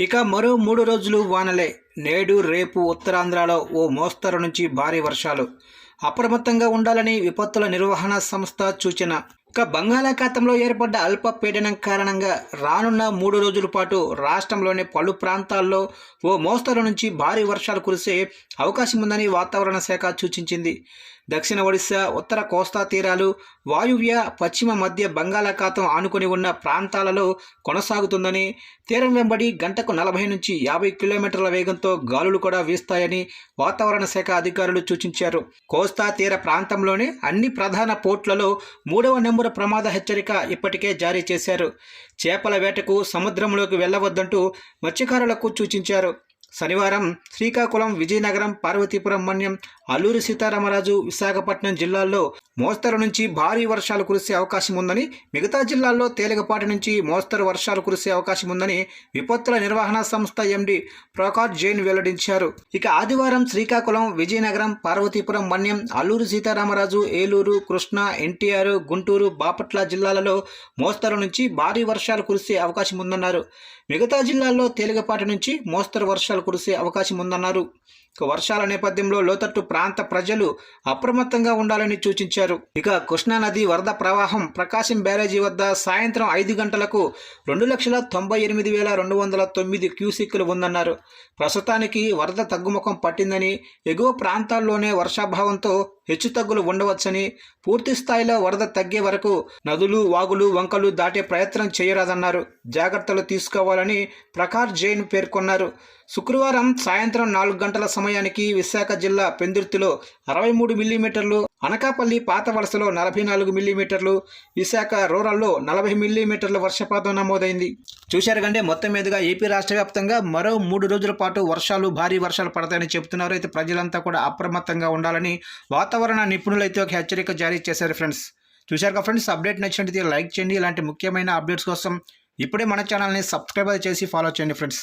ఇక మరో మూడు రోజులు వానలే. నేడు రేపు ఉత్తరాంధ్రలో ఓ మోస్తరు నుంచి భారీ వర్షాలు. అప్రమత్తంగా ఉండాలని విపత్తుల నిర్వహణ సంస్థ సూచన. ఇక బంగాళాఖాతంలో ఏర్పడ్డ అల్పపీడనం కారణంగా రానున్న మూడు రోజుల పాటు రాష్ట్రంలోని పలు ప్రాంతాల్లో ఓ మోస్తరు నుంచి భారీ వర్షాలు కురిసే అవకాశం ఉందని వాతావరణ శాఖ సూచించింది. దక్షిణ ఒడిశా ఉత్తర కోస్తా తీరాలు వాయువ్య పశ్చిమ మధ్య బంగాళాఖాతం ఆనుకొని ఉన్న ప్రాంతాలలో కొనసాగుతుందని తీరం వెంబడి గంటకు నలభై నుంచి యాభై కిలోమీటర్ల వేగంతో గాలులు కూడా వీస్తాయని వాతావరణ శాఖ అధికారులు సూచించారు. కోస్తా తీర ప్రాంతంలోని అన్ని ప్రధాన పోర్ట్లలో మూడవ నెంబరు ప్రమాద హెచ్చరిక ఇప్పటికే జారీ చేశారు. చేపల వేటకు సముద్రంలోకి వెళ్ళవద్దంటూ మత్స్యకారులకు సూచించారు. శనివారం శ్రీకాకుళం విజయనగరం పార్వతీపురం మన్యం అల్లూరి సీతారామరాజు విశాఖపట్నం జిల్లాల్లో మోస్తరు నుంచి భారీ వర్షాలు కురిసే అవకాశం ఉందని మిగతా జిల్లాల్లో తేలికపాటి నుంచి మోస్తరు వర్షాలు కురిసే అవకాశం ఉందని విపత్తుల నిర్వహణ సంస్థ ఎండి ప్రకాష్ జైన్ వెల్లడించారు. ఇక ఆదివారం శ్రీకాకుళం విజయనగరం పార్వతీపురం మన్యం అల్లూరు సీతారామరాజు ఏలూరు కృష్ణా ఎన్టీఆర్ గుంటూరు బాపట్ల జిల్లాలలో మోస్తరు నుంచి భారీ వర్షాలు కురిసే అవకాశం ఉందన్నారు. మిగతా జిల్లాల్లో తేలికపాటి నుంచి మోస్తరు వర్షాలు కురిసే అవకాశం ఉందన్నారు వర్షాల నేపథ్యంలో లోతట్టు ప్రాంత ప్రజలు అప్రమత్తంగా ఉండాలని సూచించారు. ఇక కృష్ణా నది వరద ప్రవాహం ప్రకాశం బ్యారేజీ వద్ద సాయంత్రం ఐదు గంటలకు రెండు లక్షల తొంభై ఎనిమిది వేల రెండు వందల తొమ్మిది క్యూసిక్లు ఉందన్నారు. ప్రస్తుతానికి వరద తగ్గుముఖం పట్టిందని ఎగువ ప్రాంతాల్లోనే వర్షాభావంతో హెచ్చుతగ్గులు ఉండవచ్చని పూర్తి స్థాయిలో వరద తగ్గే వరకు నదులు వాగులు వంకలు దాటే ప్రయత్నం చేయరాదన్నారు. జాగ్రత్తలు తీసుకోవాలని ప్రకాష్ జైన్ పేర్కొన్నారు. శుక్రవారం సాయంత్రం నాలుగు గంటల సమయానికి విశాఖ జిల్లా పెందుర్తిలో అరవై మూడు మిల్లీమీటర్లు అనకాపల్లి పాత వలసలో నలభై నాలుగు మిల్లీమీటర్లు విశాఖ రూరల్లో నలభై మిల్లీమీటర్ల వర్షపాతం నమోదైంది. చూశారు కంటే మొత్తం మీదుగా ఏపీ రాష్ట్ర వ్యాప్తంగా మరో మూడు రోజుల పాటు వర్షాలు భారీ వర్షాలు పడతాయని చెబుతున్నారు. అయితే ప్రజలంతా కూడా అప్రమత్తంగా ఉండాలని వాతావరణ నిపుణులైతే ఒక హెచ్చరిక జారీ చేశారు ఫ్రెండ్స్. చూశారుగా ఫ్రెండ్స్ అప్డేట్ నచ్చినట్లయితే లైక్ చేయండి. ఇలాంటి ముఖ్యమైన అప్డేట్స్ కోసం ఇప్పుడే మన ఛానల్ని సబ్స్క్రైబ్ చేసి ఫాలో చేయండి ఫ్రెండ్స్.